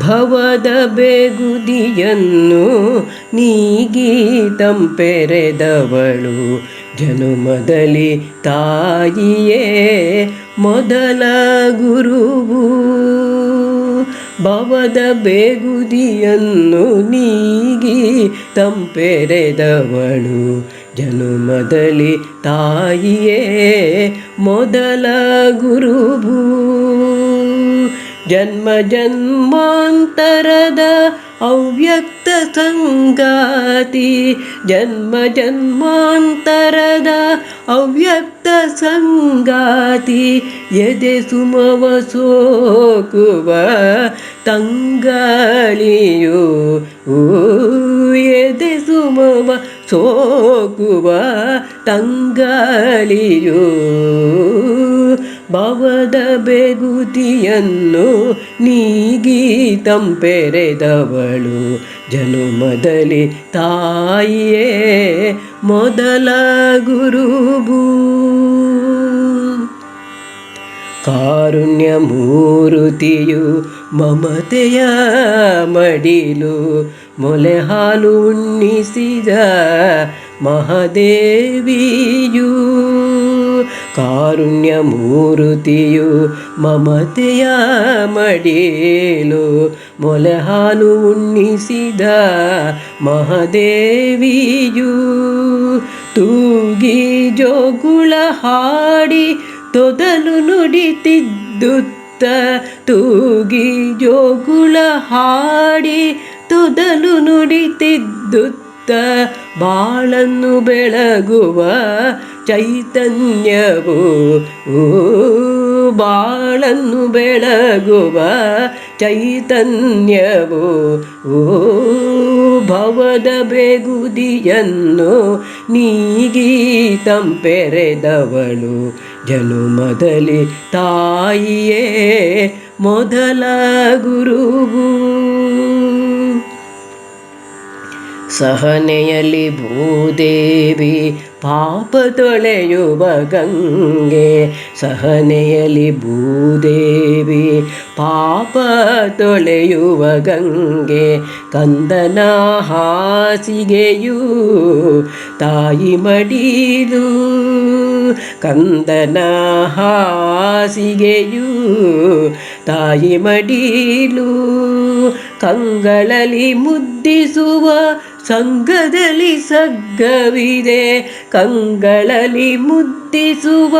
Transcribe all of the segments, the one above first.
ಭವದ ಬೇಗುದಿಯನ್ನು ನೀಗಿ ತಂಪೆರೆದವಳು ಜನುಮದಲ್ಲಿ ತಾಯಿಯೇ ಮೊದಲ ಗುರುವು ಭವದ ಬೇಗುದಿಯನ್ನು ನೀಗಿ ತಂಪೆರೆದವಳು ಜನುಮದಲ್ಲಿ ತಾಯಿಯೇ ಮೊದಲ ಗುರುವು ಜನ್ಮ ಜನ್ಮಾಂತರದ ಅವ್ಯಕ್ತ ಸಂಗಾತಿ ಜನ್ಮ ಜನ್ಮಾಂತರದ ಅವ್ಯಕ್ತ ಸಂಗಾತಿ ಎದೆ ಸುಮವ ಸೋಕುವ ತಂಗಾಳಿಯು ಊ, ಎದೆ ಸುಮವ ಸೋಕುವ ತಂಗಾಳಿಯು ಭವದ ಬೆಗುತಿಯನ್ನು ನೀಗಿ ತಂಪೆರೆದವಳು ಜನುಮದಲ್ಲಿ ತಾಯಿಯೇ, ಮೊದಲ ಗುರುಬು ಕಾರುಣ್ಯ ಮೂರುತಿಯು ಮಮತೆಯ ಮಡಿಲು. ಮೊಲೆ ಹಾಲು ಉಣ್ಣಿಸಿದ ಮಹಾದೇವಿಯು ಕಾರುಣ್ಯ ಮೂರುತಿಯು ಮಮತೆಯ ಮಡಿಲು ಮೊಲೆ ಹಾಲು ಉಣ್ಣಿಸಿದ ಮಹದೇವಿಯು ತೂಗಿ ಜೋಗುಳ ಹಾಡಿ ತೊದಲು ನುಡಿತಿದ್ದುತ್ತ ತೂಗಿ ಜೋಗುಳ ಹಾಡಿ ತೊದಲು ನುಡಿತಿದ್ದುತ್ತ ಬಾಳನ್ನು ಬೆಳಗುವ ಚೈತನ್ಯವು ಬಾಳನ್ನು ಬೆಳಗುವ ಚೈತನ್ಯವು ಭವದ ಬೆಗುದಿಯನ್ನು ನೀಗಿ ತಂಪೆರೆದವಳು ಜನುಮದಲ್ಲಿ ತಾಯಿಯೇ ಮೊದಲ ಗುರುವು ಸಹನೆಯಲ್ಲಿ ಭೂದೇವಿ ಪಾಪ ತೊಳೆಯುವ ಗಂಗೆ. ಸಹನೆಯಲ್ಲಿ ಭೂದೇವಿ ಪಾಪ ತೊಳೆಯುವ ಗಂಗೆ. ಕಂದನ ಹಾಸಿಗೆಯೂ ತಾಯಿ ಮಡಿಲು. ಕಂದನ ಹಾಸಿಗೆಯೂ ತಾಯಿ ಮಡಿಲು. ಕಂಗಳಲ್ಲಿ ಮುದ್ದಿಸುವ ಸಂಘದಲ್ಲಿ ಸಗ್ಗವಿದೆ ಕಂಗಳಲ್ಲಿ ಮುದ್ದಿಸುವ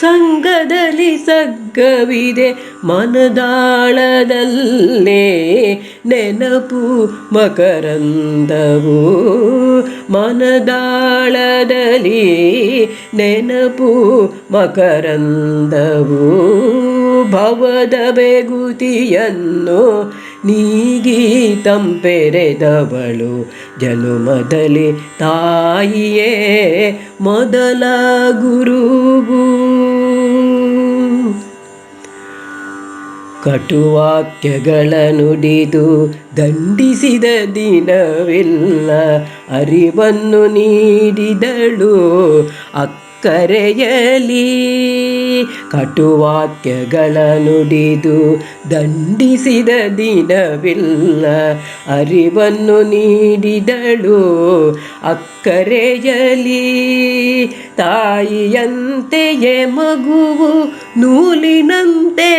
ಸಂಘದಲ್ಲಿ ಸಗ್ಗವಿದೆ ಮನದಾಳದಲ್ಲೇ ನೆನಪು ಮಕರಂದವು. ಮನದಾಳದಲ್ಲಿ ನೆನಪು ಮಕರಂದವು. ಭವದ ಬೆಗುತಿಯನ್ನು ನೀಗಿ ತಂಪೆರೆದವಳು ಜನುಮದಲ್ಲಿ ತಾಯಿಯೇ ಮೊದಲ ಗುರುವು ಕಟುವಾಕ್ಯಗಳ ನುಡಿದು ದಂಡಿಸಿದ ದಿನವಿಲ್ಲ ಅರಿವನ್ನು ನೀಡಿದಳು. ಅಕ್ಕರೆಯಲಿ ಕಟುವಾಕ್ಯಗಳ ನುಡಿದು ದಂಡಿಸಿದ ದಿನವಿಲ್ಲ. ಅರಿವನ್ನು ನೀಡಿದಳು ಅಕ್ಕರೆಯಲಿ. ತಾಯಿಯಂತೆಯೇ ಮಗುವು ನೂಲಿನಂತೆ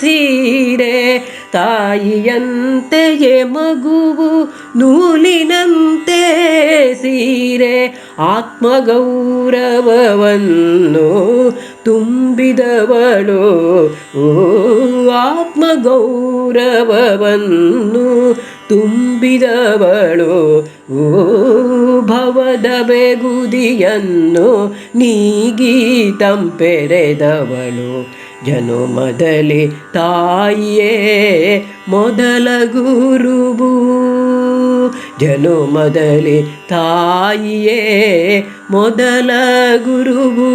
ಸೀರೆ ತಾಯಿಯಂತೆಯೇ ಮಗುವು ನೂಲಿನಂತೆ ಸೀರೆ ಆತ್ಮಗೌರವವನ್ನು ತುಂಬಿದವಳು. ಆತ್ಮಗೌರವವನ್ನು ತುಂಬಿದವಳು. ಭವದ ಬೆಗುದಿಯನ್ನು ನೀಗಿ ತಂಪೆರೆದವಳು. ಜನುಮದಲ್ಲಿ ತಾಯಿಯೇ ಮೊದಲ ಗುರುವು ಜನುಮದಲ್ಲಿ ತಾಯಿಯೇ ಮೊದಲ ಗುರುವು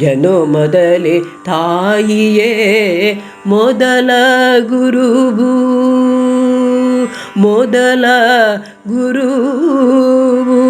ಜನುಮದಲ್ಲಿ ತಾಯಿಯೇ ಮೊದಲ ಗುರುವು ಮೊದಲ ಗುರುವು